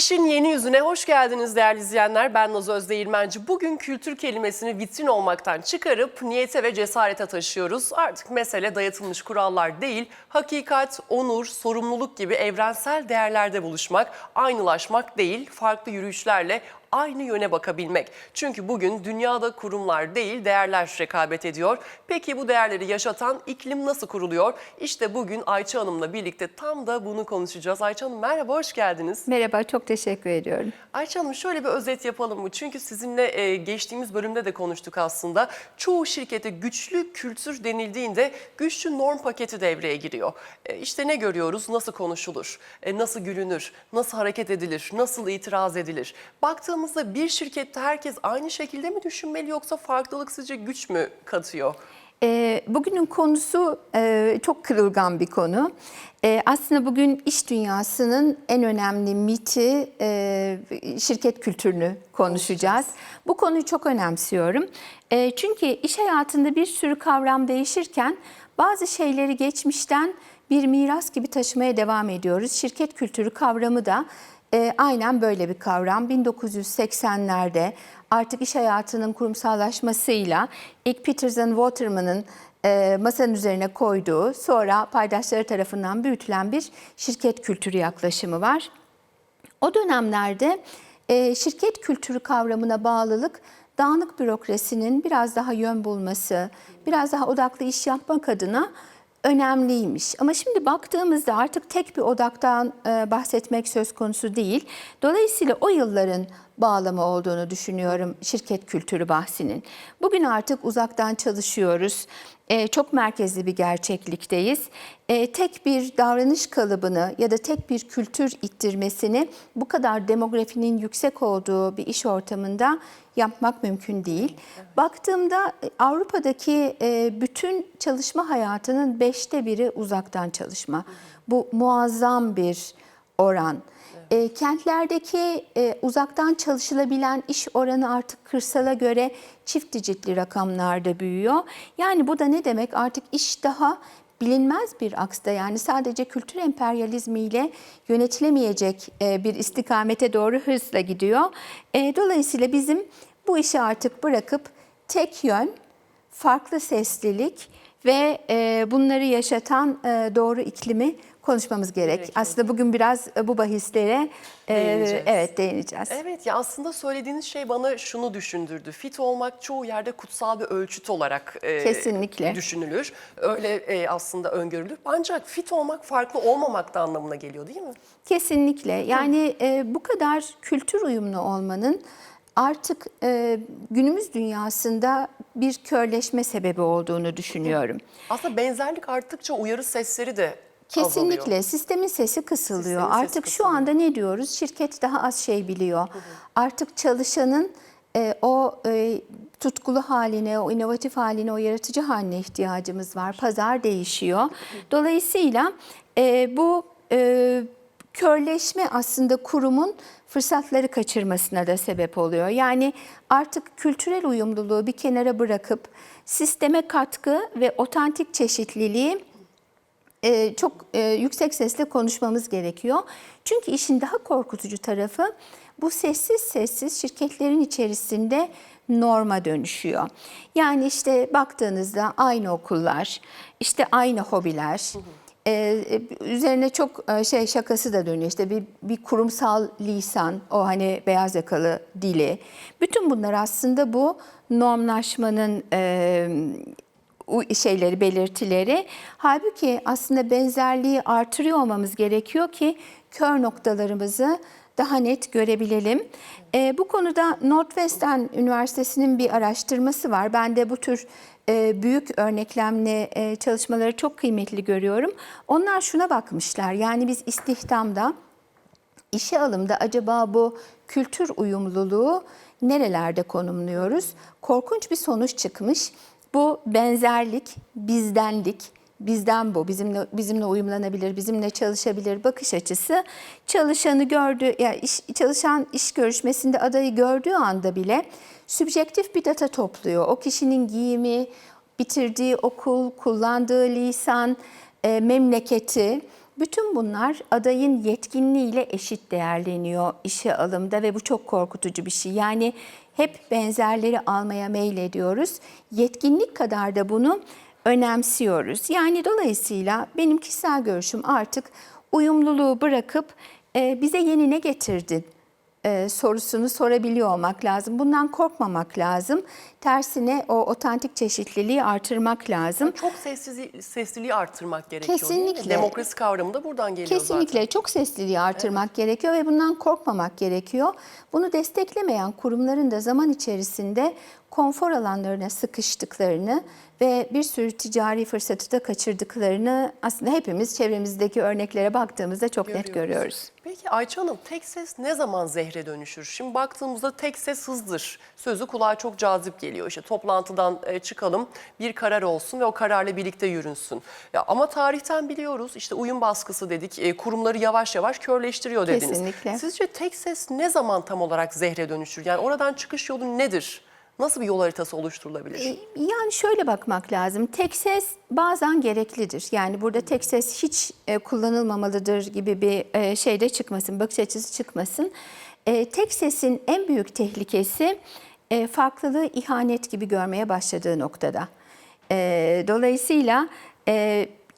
İşin yeni yüzüne hoş geldiniz değerli izleyenler. Ben Naz Özdeğirmenci. Bugün kültür kelimesini vitrin olmaktan çıkarıp niyete ve cesarete taşıyoruz. Artık mesele dayatılmış kurallar değil, hakikat, onur, sorumluluk gibi evrensel değerlerde buluşmak, aynılaşmak değil, farklı yürüyüşlerle aynı yöne bakabilmek. Çünkü bugün dünyada kurumlar değil değerler rekabet ediyor. Peki bu değerleri yaşatan iklim nasıl kuruluyor? İşte bugün Ayça Hanım'la birlikte tam da bunu konuşacağız. Ayça Hanım merhaba, hoş geldiniz. Merhaba, çok teşekkür ediyorum. Ayça Hanım şöyle bir özet yapalım mı? Çünkü sizinle e, geçtiğimiz bölümde de konuştuk aslında. Çoğu şirkete güçlü kültür denildiğinde güçlü norm paketi devreye giriyor. E, işte ne görüyoruz? Nasıl konuşulur? E, nasıl gülünür? Nasıl hareket edilir? Nasıl itiraz edilir? Baktığımızda bir şirkette herkes aynı şekilde mi düşünmeli yoksa farklılık sizce güç mü katıyor? Ee, bugünün konusu e, çok kırılgan bir konu. Ee, aslında bugün iş dünyasının en önemli miti e, şirket kültürünü konuşacağız. Bu konuyu çok önemsiyorum. E, çünkü iş hayatında bir sürü kavram değişirken bazı şeyleri geçmişten bir miras gibi taşımaya devam ediyoruz. Şirket kültürü kavramı da e, aynen böyle bir kavram. 1980'lerde artık iş hayatının kurumsallaşmasıyla ilk Peterson Waterman'ın e, masanın üzerine koyduğu, sonra paydaşları tarafından büyütülen bir şirket kültürü yaklaşımı var. O dönemlerde e, şirket kültürü kavramına bağlılık dağınık bürokrasinin biraz daha yön bulması, biraz daha odaklı iş yapmak adına önemliymiş. Ama şimdi baktığımızda artık tek bir odaktan e, bahsetmek söz konusu değil. Dolayısıyla o yılların bağlamı olduğunu düşünüyorum şirket kültürü bahsinin. Bugün artık uzaktan çalışıyoruz. E, çok merkezli bir gerçeklikteyiz. E, tek bir davranış kalıbını ya da tek bir kültür ittirmesini bu kadar demografinin yüksek olduğu bir iş ortamında yapmak mümkün değil. Baktığımda e, Avrupa'daki e, bütün çalışma hayatının beşte biri uzaktan çalışma. Bu muazzam bir oran. E, kentlerdeki e, uzaktan çalışılabilen iş oranı artık kırsala göre çift dicitli rakamlarda büyüyor. Yani bu da ne demek? Artık iş daha bilinmez bir aksta yani sadece kültür emperyalizmiyle yönetilemeyecek e, bir istikamete doğru hızla gidiyor. E, dolayısıyla bizim bu işi artık bırakıp tek yön, farklı seslilik ve e, bunları yaşatan doğru iklimi konuşmamız gerek. Gerekiyor. Aslında bugün biraz e, bu bahislere e, Değineceğiz. evet değineceğiz. Evet ya aslında söylediğiniz şey bana şunu düşündürdü. Fit olmak çoğu yerde kutsal bir ölçüt olarak e, Kesinlikle. düşünülür. Öyle e, aslında öngörülür. Ancak fit olmak farklı olmamak da anlamına geliyor değil mi? Kesinlikle. Yani e, bu kadar kültür uyumlu olmanın artık e, günümüz dünyasında bir körleşme sebebi olduğunu düşünüyorum. Aslında benzerlik arttıkça uyarı sesleri de Kesinlikle azalıyor. sistemin sesi kısılıyor. Sistemin sesi Artık şu kısılıyor. anda ne diyoruz? Şirket daha az şey biliyor. Artık çalışanın e, o e, tutkulu haline, o inovatif haline, o yaratıcı haline ihtiyacımız var. Pazar değişiyor. Dolayısıyla e, bu e, körleşme aslında kurumun fırsatları kaçırmasına da sebep oluyor. Yani artık kültürel uyumluluğu bir kenara bırakıp sisteme katkı ve otantik çeşitliliği e, çok e, yüksek sesle konuşmamız gerekiyor. Çünkü işin daha korkutucu tarafı bu sessiz sessiz şirketlerin içerisinde norma dönüşüyor. Yani işte baktığınızda aynı okullar, işte aynı hobiler, e, e, üzerine çok şey şakası da dönüyor. İşte bir, bir kurumsal lisan, o hani beyaz yakalı dili. Bütün bunlar aslında bu normlaşmanın e, şeyleri, belirtileri. Halbuki aslında benzerliği artırıyor olmamız gerekiyor ki kör noktalarımızı daha net görebilelim. Ee, bu konuda Northwestern Üniversitesi'nin bir araştırması var. Ben de bu tür e, büyük örneklemli e, çalışmaları çok kıymetli görüyorum. Onlar şuna bakmışlar. Yani biz istihdamda İşe alımda acaba bu kültür uyumluluğu nerelerde konumluyoruz? Korkunç bir sonuç çıkmış. Bu benzerlik, bizdenlik, bizden bu, bizimle bizimle uyumlanabilir, bizimle çalışabilir bakış açısı çalışanı gördü, yani iş, çalışan iş görüşmesinde adayı gördüğü anda bile sübjektif bir data topluyor. O kişinin giyimi, bitirdiği okul, kullandığı lisan, e, memleketi Bütün bunlar adayın yetkinliğiyle eşit değerleniyor işe alımda ve bu çok korkutucu bir şey. Yani hep benzerleri almaya meylediyoruz. Yetkinlik kadar da bunu önemsiyoruz. Yani dolayısıyla benim kişisel görüşüm artık uyumluluğu bırakıp e, bize yeni ne getirdin? E, sorusunu sorabiliyor olmak lazım. Bundan korkmamak lazım. Tersine o otantik çeşitliliği artırmak lazım. Çok sessizliği, sesliliği arttırmak gerekiyor? Kesinlikle. Demokrasi kavramı da buradan geliyor Kesinlikle zaten. çok sesliliği artırmak gerekiyor ve bundan korkmamak gerekiyor. Bunu desteklemeyen kurumların da zaman içerisinde konfor alanlarına sıkıştıklarını ve bir sürü ticari fırsatı da kaçırdıklarını aslında hepimiz çevremizdeki örneklere baktığımızda çok net görüyoruz. Peki Ayça Hanım tek ses ne zaman zehre dönüşür? Şimdi baktığımızda tek ses hızdır. Sözü kulağa çok cazip geliyor. İşte toplantıdan e, çıkalım bir karar olsun ve o kararla birlikte yürünsün. Ya ama tarihten biliyoruz işte uyum baskısı dedik e, kurumları yavaş yavaş körleştiriyor dediniz. Kesinlikle. Sizce tek ses ne zaman tam olarak zehre dönüşür? Yani oradan çıkış yolu nedir? Nasıl bir yol haritası oluşturulabilir? E, Yani şöyle bakmak lazım. Tek ses bazen gereklidir. Yani burada tek ses hiç e, kullanılmamalıdır gibi bir e, şey de çıkmasın, bakış açısı çıkmasın. Tek sesin en büyük tehlikesi farklılığı ihanet gibi görmeye başladığı noktada. Dolayısıyla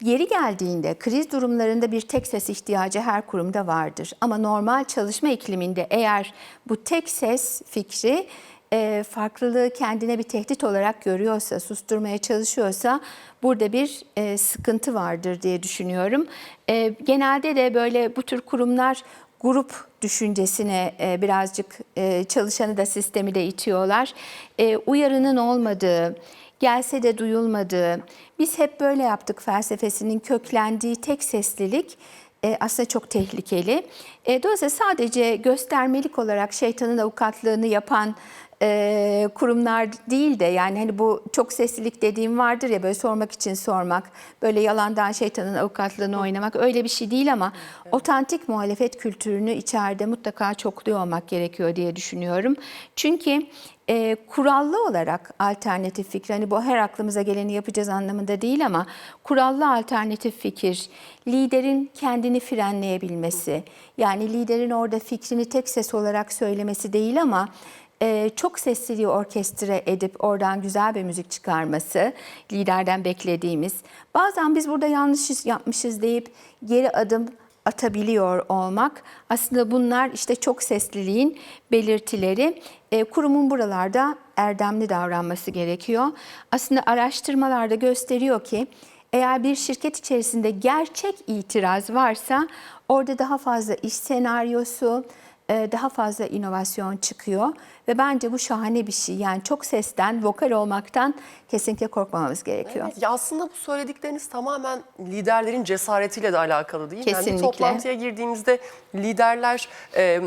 yeri geldiğinde kriz durumlarında bir tek ses ihtiyacı her kurumda vardır. Ama normal çalışma ikliminde eğer bu tek ses fikri e, farklılığı kendine bir tehdit olarak görüyorsa, susturmaya çalışıyorsa burada bir e, sıkıntı vardır diye düşünüyorum. E, genelde de böyle bu tür kurumlar grup düşüncesine e, birazcık e, çalışanı da sistemi de itiyorlar. E, uyarının olmadığı, gelse de duyulmadığı, biz hep böyle yaptık felsefesinin köklendiği tek seslilik e, aslında çok tehlikeli. E, dolayısıyla sadece göstermelik olarak şeytanın avukatlığını yapan e, kurumlar değil de yani hani bu çok seslilik dediğim vardır ya böyle sormak için sormak, böyle yalandan şeytanın avukatlığını oynamak öyle bir şey değil ama otantik muhalefet kültürünü içeride mutlaka çokluyor olmak gerekiyor diye düşünüyorum. Çünkü e, kurallı olarak alternatif fikir, hani bu her aklımıza geleni yapacağız anlamında değil ama kurallı alternatif fikir, liderin kendini frenleyebilmesi, yani liderin orada fikrini tek ses olarak söylemesi değil ama e, çok sesliliği orkestre edip oradan güzel bir müzik çıkarması liderden beklediğimiz. Bazen biz burada yanlış yapmışız deyip geri adım atabiliyor olmak. Aslında bunlar işte çok sesliliğin belirtileri. E, kurumun buralarda erdemli davranması gerekiyor. Aslında araştırmalarda gösteriyor ki eğer bir şirket içerisinde gerçek itiraz varsa orada daha fazla iş senaryosu, daha fazla inovasyon çıkıyor ve bence bu şahane bir şey. Yani çok sesten, vokal olmaktan kesinlikle korkmamamız gerekiyor. Evet, ya aslında bu söyledikleriniz tamamen liderlerin cesaretiyle de alakalı değil mi? Yani bir Kesinlikle. toplantıya girdiğimizde liderler e,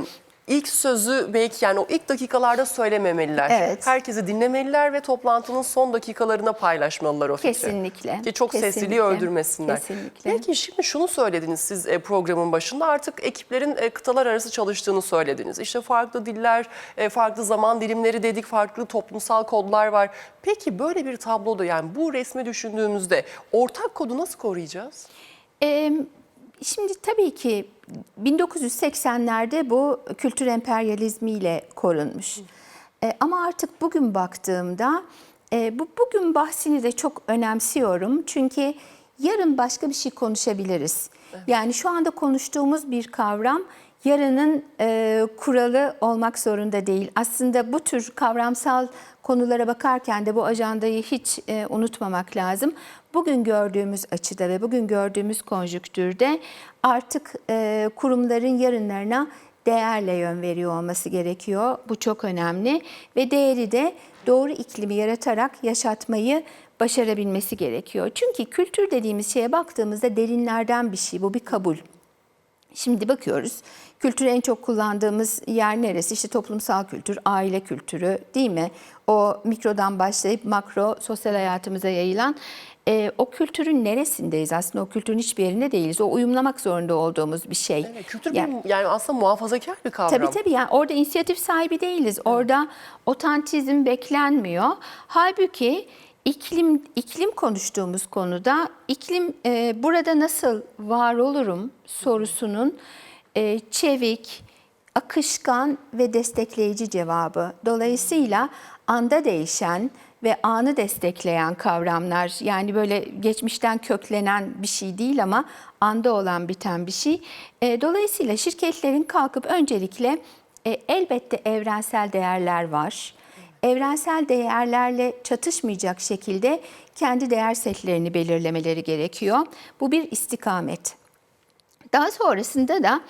ilk sözü belki yani o ilk dakikalarda söylememeliler. Evet. Herkesi dinlemeliler ve toplantının son dakikalarına paylaşmalılar o fikri. Kesinlikle, Ki çok sesliliği kesinlikle, öldürmesinler. kesinlikle. Peki şimdi şunu söylediniz siz e, programın başında artık ekiplerin e, kıtalar arası çalıştığını söylediniz. İşte farklı diller, e, farklı zaman dilimleri dedik, farklı toplumsal kodlar var. Peki böyle bir tabloda yani bu resmi düşündüğümüzde ortak kodu nasıl koruyacağız? Ee, şimdi tabii ki 1980'lerde bu kültür emperyalizmiyle korunmuş. Ee, ama artık bugün baktığımda e, bu bugün bahsini de çok önemsiyorum. Çünkü yarın başka bir şey konuşabiliriz. Yani şu anda konuştuğumuz bir kavram yarının e, kuralı olmak zorunda değil. Aslında bu tür kavramsal konulara bakarken de bu ajandayı hiç e, unutmamak lazım. Bugün gördüğümüz açıda ve bugün gördüğümüz konjüktürde artık e, kurumların yarınlarına değerle yön veriyor olması gerekiyor. Bu çok önemli ve değeri de doğru iklimi yaratarak yaşatmayı başarabilmesi gerekiyor. Çünkü kültür dediğimiz şeye baktığımızda derinlerden bir şey. Bu bir kabul. Şimdi bakıyoruz. Kültürü en çok kullandığımız yer neresi? İşte toplumsal kültür, aile kültürü değil mi? O mikrodan başlayıp makro sosyal hayatımıza yayılan e, o kültürün neresindeyiz aslında? O kültürün hiçbir yerinde değiliz. O uyumlamak zorunda olduğumuz bir şey. Evet, kültür Yani- bir, yani aslında muhafazakar bir kavram. Tabii tabii yani orada inisiyatif sahibi değiliz. Orada otantizm beklenmiyor. Halbuki iklim iklim konuştuğumuz konuda iklim e, burada nasıl var olurum sorusunun e, çevik, akışkan ve destekleyici cevabı. Dolayısıyla anda değişen ve anı destekleyen kavramlar yani böyle geçmişten köklenen bir şey değil ama anda olan biten bir şey. E, dolayısıyla şirketlerin kalkıp öncelikle e, elbette evrensel değerler var. Evrensel değerlerle çatışmayacak şekilde kendi değer setlerini belirlemeleri gerekiyor. Bu bir istikamet. Daha sonrasında da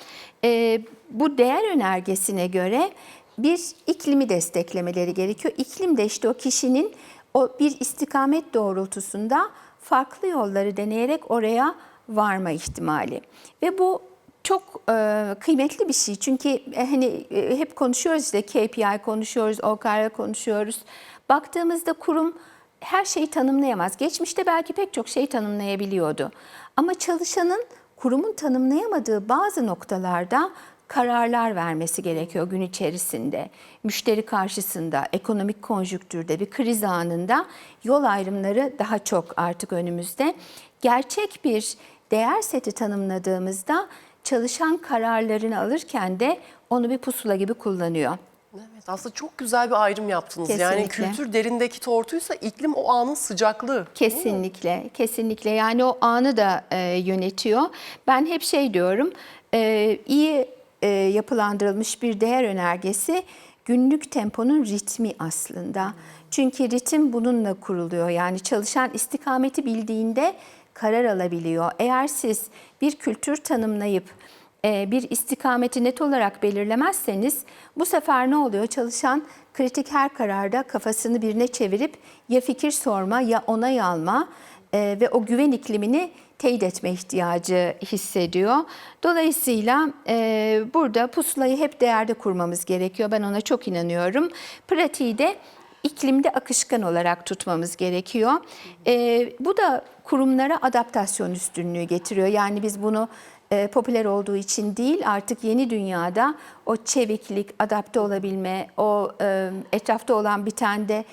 e, bu değer önergesine göre bir iklimi desteklemeleri gerekiyor. İklim de işte o kişinin o bir istikamet doğrultusunda farklı yolları deneyerek oraya varma ihtimali. Ve bu çok e, kıymetli bir şey. Çünkü e, hani e, hep konuşuyoruz işte KPI konuşuyoruz, OKR konuşuyoruz. Baktığımızda kurum her şeyi tanımlayamaz. Geçmişte belki pek çok şey tanımlayabiliyordu. Ama çalışanın kurumun tanımlayamadığı bazı noktalarda kararlar vermesi gerekiyor gün içerisinde. Müşteri karşısında, ekonomik konjüktürde, bir kriz anında yol ayrımları daha çok artık önümüzde. Gerçek bir değer seti tanımladığımızda çalışan kararlarını alırken de onu bir pusula gibi kullanıyor. Evet aslında çok güzel bir ayrım yaptınız. Yani Kesinlikle. kültür derindeki tortuysa iklim o anın sıcaklığı. Kesinlikle, kesinlikle. Yani o anı da e, yönetiyor. Ben hep şey diyorum, e, iyi e, yapılandırılmış bir değer önergesi günlük temponun ritmi aslında. Çünkü ritim bununla kuruluyor. Yani çalışan istikameti bildiğinde karar alabiliyor. Eğer siz bir kültür tanımlayıp e, bir istikameti net olarak belirlemezseniz bu sefer ne oluyor? Çalışan kritik her kararda kafasını birine çevirip ya fikir sorma ya onay alma e, ve o güven iklimini teyit etme ihtiyacı hissediyor. Dolayısıyla e, burada pusulayı hep değerde kurmamız gerekiyor. Ben ona çok inanıyorum. Pratiği de iklimde akışkan olarak tutmamız gerekiyor. E, bu da kurumlara adaptasyon üstünlüğü getiriyor. Yani biz bunu e, popüler olduğu için değil artık yeni dünyada o çeviklik, adapte olabilme, o e, etrafta olan bitende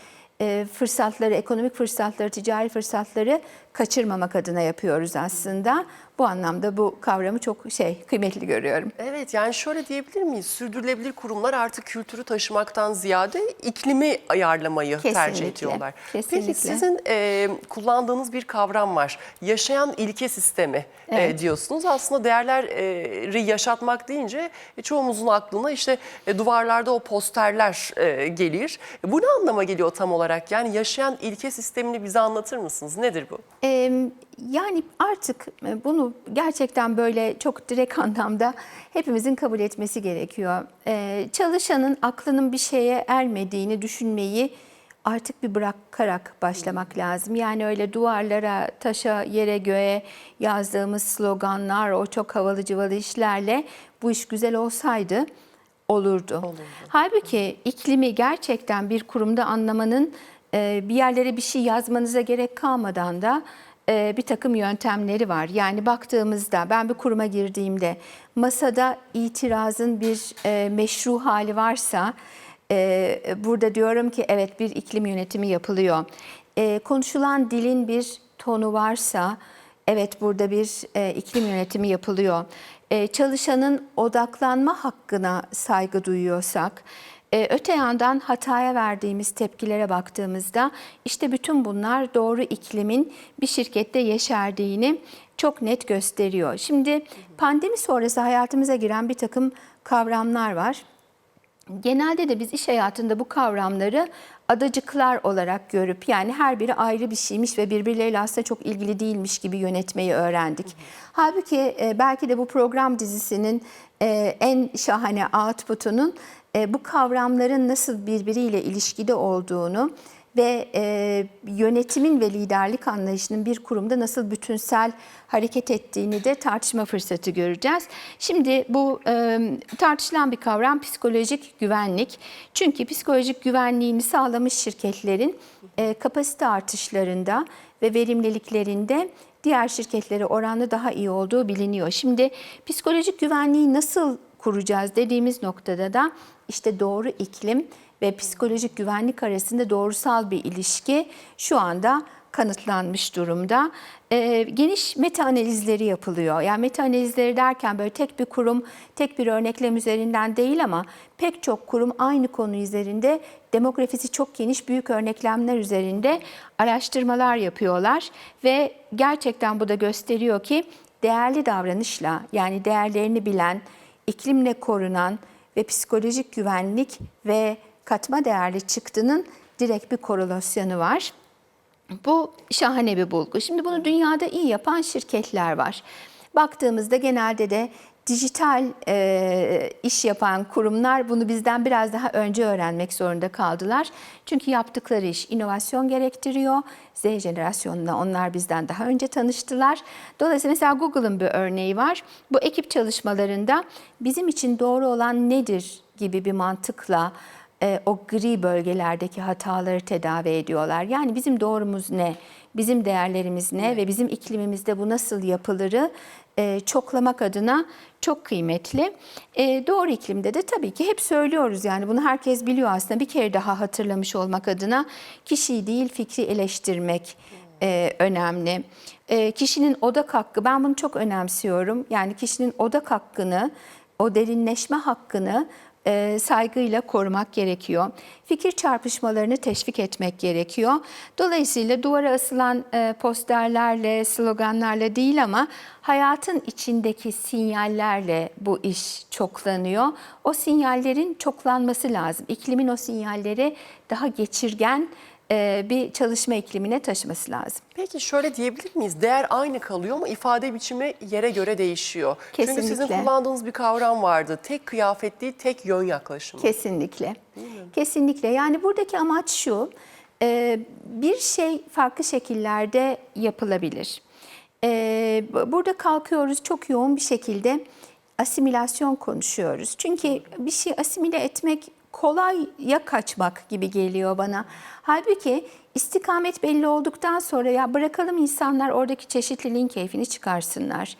e, fırsatları, ekonomik fırsatları, ticari fırsatları kaçırmamak adına yapıyoruz aslında. Bu anlamda bu kavramı çok şey kıymetli görüyorum. Evet yani şöyle diyebilir miyiz? Sürdürülebilir kurumlar artık kültürü taşımaktan ziyade iklimi ayarlamayı tercih Kesinlikle, ediyorlar. Peki kesinlikle. sizin e, kullandığınız bir kavram var. Yaşayan ilke sistemi e, Evet. diyorsunuz. Aslında değerleri yaşatmak deyince e, çoğumuzun aklına işte e, duvarlarda o posterler e, gelir. E, bu ne anlama geliyor tam olarak? Yani yaşayan ilke sistemini bize anlatır mısınız? Nedir bu? Yani artık e, bunu gerçekten böyle çok direkt anlamda hepimizin kabul etmesi gerekiyor. Ee, çalışanın aklının bir şeye ermediğini düşünmeyi artık bir bırakarak başlamak lazım. Yani öyle duvarlara, taşa, yere, göğe yazdığımız sloganlar, o çok havalı cıvalı işlerle bu iş güzel olsaydı olurdu. Halbuki iklimi gerçekten bir kurumda anlamanın e, bir yerlere bir şey yazmanıza gerek kalmadan da e, bir takım yöntemleri var. Yani baktığımızda ben bir kuruma girdiğimde masada itirazın bir e, meşru hali varsa e, burada diyorum ki evet bir iklim yönetimi yapılıyor. Konuşulan dilin bir tonu varsa evet burada bir iklim yönetimi yapılıyor. Çalışanın odaklanma hakkına saygı duyuyorsak, e, öte yandan hataya verdiğimiz tepkilere baktığımızda işte bütün bunlar doğru iklimin bir şirkette yeşerdiğini çok net gösteriyor. Şimdi pandemi sonrası hayatımıza giren bir takım kavramlar var. Genelde de biz iş hayatında bu kavramları adacıklar olarak görüp yani her biri ayrı bir şeymiş ve birbirleriyle aslında çok ilgili değilmiş gibi yönetmeyi öğrendik. Halbuki e, belki de bu program dizisinin e, en şahane output'unun e, bu kavramların nasıl birbiriyle ilişkide olduğunu ve e, yönetimin ve liderlik anlayışının bir kurumda nasıl bütünsel hareket ettiğini de tartışma fırsatı göreceğiz. Şimdi bu e, tartışılan bir kavram psikolojik güvenlik. Çünkü psikolojik güvenliğini sağlamış şirketlerin e, kapasite artışlarında ve verimliliklerinde diğer şirketlere oranla daha iyi olduğu biliniyor. Şimdi psikolojik güvenliği nasıl kuracağız dediğimiz noktada da işte doğru iklim ve psikolojik güvenlik arasında doğrusal bir ilişki şu anda kanıtlanmış durumda. Ee, geniş meta analizleri yapılıyor. Yani meta analizleri derken böyle tek bir kurum, tek bir örneklem üzerinden değil ama pek çok kurum aynı konu üzerinde demografisi çok geniş büyük örneklemler üzerinde araştırmalar yapıyorlar ve gerçekten bu da gösteriyor ki değerli davranışla yani değerlerini bilen, iklimle korunan ve psikolojik güvenlik ve katma değerli çıktının direkt bir korelasyonu var. Bu şahane bir bulgu. Şimdi bunu dünyada iyi yapan şirketler var. Baktığımızda genelde de dijital e, iş yapan kurumlar bunu bizden biraz daha önce öğrenmek zorunda kaldılar. Çünkü yaptıkları iş inovasyon gerektiriyor. Z jenerasyonuna onlar bizden daha önce tanıştılar. Dolayısıyla mesela Google'ın bir örneği var. Bu ekip çalışmalarında bizim için doğru olan nedir gibi bir mantıkla e, o gri bölgelerdeki hataları tedavi ediyorlar. Yani bizim doğrumuz ne, bizim değerlerimiz ne ve bizim iklimimizde bu nasıl yapılırı e, çoklamak adına çok kıymetli. E, doğru iklimde de tabii ki hep söylüyoruz yani bunu herkes biliyor aslında bir kere daha hatırlamış olmak adına kişiyi değil fikri eleştirmek önemli. Kişinin odak hakkı ben bunu çok önemsiyorum. Yani kişinin odak hakkını, o derinleşme hakkını e, saygıyla korumak gerekiyor. Fikir çarpışmalarını teşvik etmek gerekiyor. Dolayısıyla duvara asılan e, posterlerle, sloganlarla değil ama hayatın içindeki sinyallerle bu iş çoklanıyor. O sinyallerin çoklanması lazım. İklimin o sinyalleri daha geçirgen e, bir çalışma iklimine taşıması lazım. Peki şöyle diyebilir miyiz? Değer aynı kalıyor ama ifade biçimi yere göre değişiyor. Çünkü sizin Kesinlikle. kullandığınız bir kavram vardı. Tek kıyafet değil, tek yön yaklaşımı. Kesinlikle. Kesinlikle. Yani buradaki amaç şu, e, bir şey farklı şekillerde yapılabilir. E, Burada kalkıyoruz çok yoğun bir şekilde asimilasyon konuşuyoruz. Çünkü bir şey asimile etmek kolaya kaçmak gibi geliyor bana. Halbuki istikamet belli olduktan sonra ya bırakalım insanlar oradaki çeşitliliğin keyfini çıkarsınlar.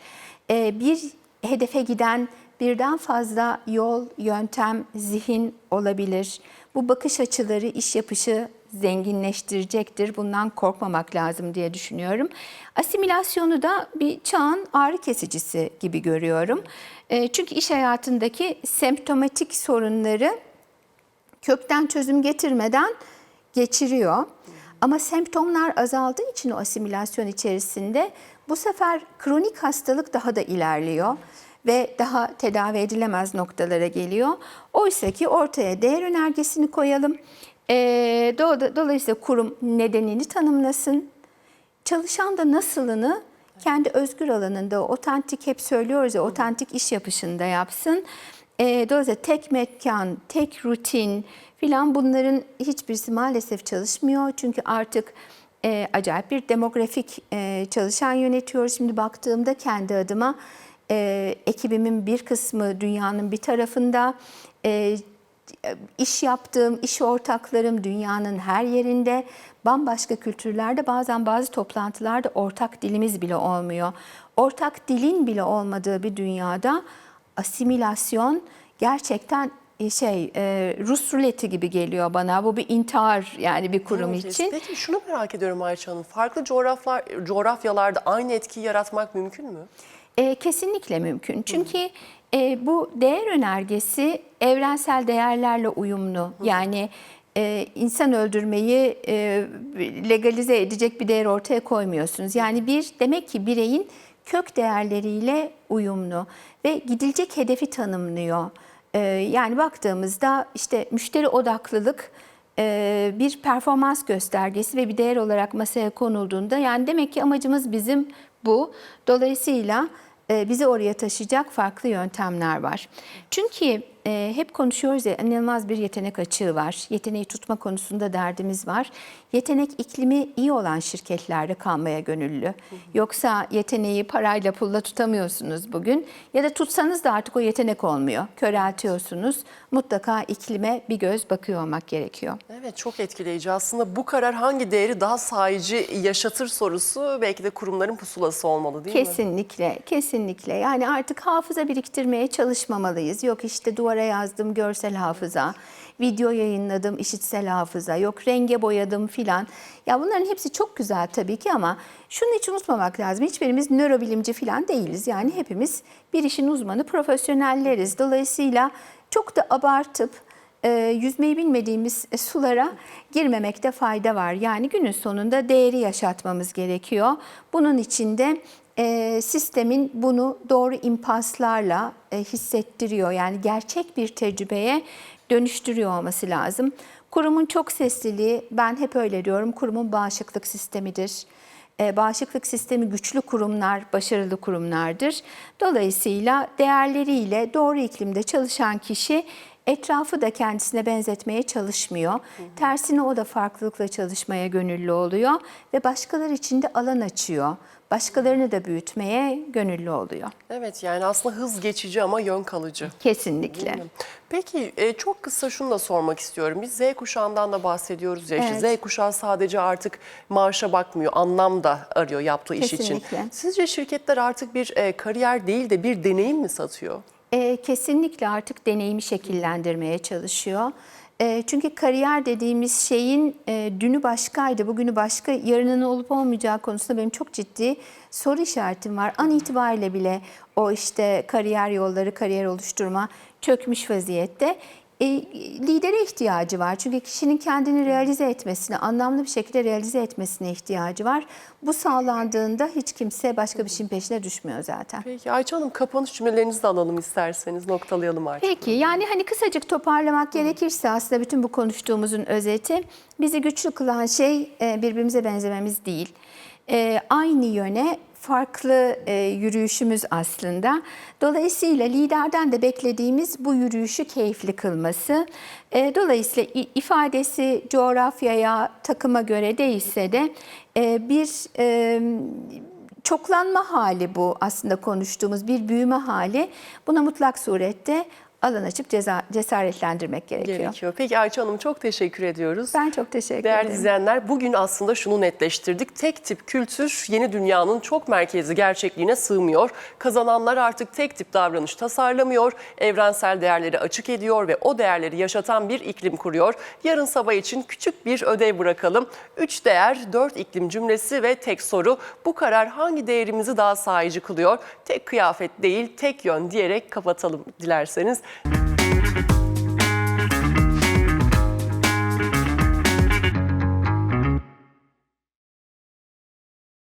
E, Bir hedefe giden birden fazla yol, yöntem, zihin olabilir. Bu bakış açıları iş yapışı zenginleştirecektir. Bundan korkmamak lazım diye düşünüyorum. Asimilasyonu da bir çağın ağrı kesicisi gibi görüyorum. E, Çünkü iş hayatındaki semptomatik sorunları kökten çözüm getirmeden geçiriyor. Ama semptomlar azaldığı için o asimilasyon içerisinde bu sefer kronik hastalık daha da ilerliyor ve daha tedavi edilemez noktalara geliyor. Oysa ki ortaya değer önergesini koyalım. Ee, do- dolayısıyla kurum nedenini tanımlasın. Çalışan da nasılını kendi özgür alanında, otantik hep söylüyoruz ya, otantik iş yapışında yapsın. E, dolayısıyla tek mekan, tek rutin filan bunların hiçbirisi maalesef çalışmıyor. Çünkü artık e, acayip bir demografik e, çalışan yönetiyoruz. Şimdi baktığımda kendi adıma e, ekibimin bir kısmı dünyanın bir tarafında, e, iş yaptığım, iş ortaklarım dünyanın her yerinde, bambaşka kültürlerde bazen bazı toplantılarda ortak dilimiz bile olmuyor. Ortak dilin bile olmadığı bir dünyada asimilasyon gerçekten e, şey e, Rus ruleti gibi geliyor bana. Bu bir intihar yani bir kurum Evet, için. Peki şunu merak ediyorum Ayça Hanım. Farklı coğraflar, coğrafyalarda aynı etkiyi yaratmak mümkün mü? E, kesinlikle mümkün. Çünkü e, bu değer önergesi evrensel değerlerle uyumlu. Yani e, insan öldürmeyi e, legalize edecek bir değer ortaya koymuyorsunuz. Yani bir demek ki bireyin kök değerleriyle uyumlu ve gidilecek hedefi tanımlıyor. E, yani baktığımızda işte müşteri odaklılık e, bir performans göstergesi ve bir değer olarak masaya konulduğunda yani demek ki amacımız bizim bu. Dolayısıyla e, bizi oraya taşıyacak farklı yöntemler var. Çünkü e, hep konuşuyoruz ya inanılmaz bir yetenek açığı var. Yeteneği tutma konusunda derdimiz var. Yetenek iklimi iyi olan şirketlerde kalmaya gönüllü. Yoksa yeteneği parayla pulla tutamıyorsunuz bugün. Ya da tutsanız da artık o yetenek olmuyor. Köreltiyorsunuz. Mutlaka iklime bir göz bakıyor olmak gerekiyor. Evet çok etkileyici. Aslında bu karar hangi değeri daha sahici yaşatır sorusu belki de kurumların pusulası olmalı değil mi? Kesinlikle, kesinlikle. Yani artık hafıza biriktirmeye çalışmamalıyız. Yok işte duvara duvara yazdım görsel hafıza, video yayınladım işitsel hafıza, yok renge boyadım filan. Ya bunların hepsi çok güzel tabii ki ama şunu hiç unutmamak lazım. Hiçbirimiz nörobilimci filan değiliz. Yani hepimiz bir işin uzmanı, profesyonelleriz. Dolayısıyla çok da abartıp e, yüzmeyi bilmediğimiz sulara girmemekte fayda var. Yani günün sonunda değeri yaşatmamız gerekiyor. Bunun için de e, sistemin bunu doğru impaslarla e, hissettiriyor. Yani gerçek bir tecrübeye dönüştürüyor olması lazım. Kurumun çok sesliliği, ben hep öyle diyorum, kurumun bağışıklık sistemidir. E, bağışıklık sistemi güçlü kurumlar, başarılı kurumlardır. Dolayısıyla değerleriyle doğru iklimde çalışan kişi etrafı da kendisine benzetmeye çalışmıyor. Tersine o da farklılıkla çalışmaya gönüllü oluyor ve başkaları için de alan açıyor. Başkalarını da büyütmeye gönüllü oluyor. Evet yani aslında hız geçici ama yön kalıcı. Kesinlikle. Peki e, çok kısa şunu da sormak istiyorum. Biz Z kuşağından da bahsediyoruz ya. işte Evet. Z kuşağı sadece artık maaşa bakmıyor, anlam da arıyor yaptığı iş için. Kesinlikle. Sizce şirketler artık bir e, kariyer değil de bir deneyim mi satıyor? E, kesinlikle artık deneyimi şekillendirmeye çalışıyor. E, çünkü kariyer dediğimiz şeyin e, dünü başkaydı, bugünü başka, yarının olup olmayacağı konusunda benim çok ciddi soru işaretim var. An itibariyle bile o işte kariyer yolları, kariyer oluşturma çökmüş vaziyette. E, lidere ihtiyacı var. Çünkü kişinin kendini realize etmesine, anlamlı bir şekilde realize etmesine ihtiyacı var. Bu sağlandığında hiç kimse başka bir şeyin peşine düşmüyor zaten. Peki Ayça Hanım kapanış cümlelerinizi de alalım isterseniz. Noktalayalım artık. Peki yani hani kısacık toparlamak gerekirse aslında bütün bu konuştuğumuzun özeti bizi güçlü kılan şey e, birbirimize benzememiz değil. E, Aynı yöne farklı e, yürüyüşümüz aslında. Dolayısıyla liderden de beklediğimiz bu yürüyüşü keyifli kılması. E, Dolayısıyla ifadesi coğrafyaya, takıma göre değilse de e, bir e, çoklanma hali bu aslında konuştuğumuz bir büyüme hali. Buna mutlak surette alan açıp ceza, cesaretlendirmek gerekiyor. Gerekiyor. Peki Ayça Hanım çok teşekkür ediyoruz. Ben çok teşekkür Değerli ederim. izleyenler bugün aslında şunu netleştirdik. Tek tip kültür yeni dünyanın çok merkezli gerçekliğine sığmıyor. Kazananlar artık tek tip davranış tasarlamıyor. Evrensel değerleri açık ediyor ve o değerleri yaşatan bir iklim kuruyor. Yarın sabah için küçük bir ödev bırakalım. Üç değer, dört iklim cümlesi ve tek soru. Bu karar hangi değerimizi daha sahici kılıyor? Tek kıyafet değil, tek yön diyerek kapatalım dilerseniz. Yeah.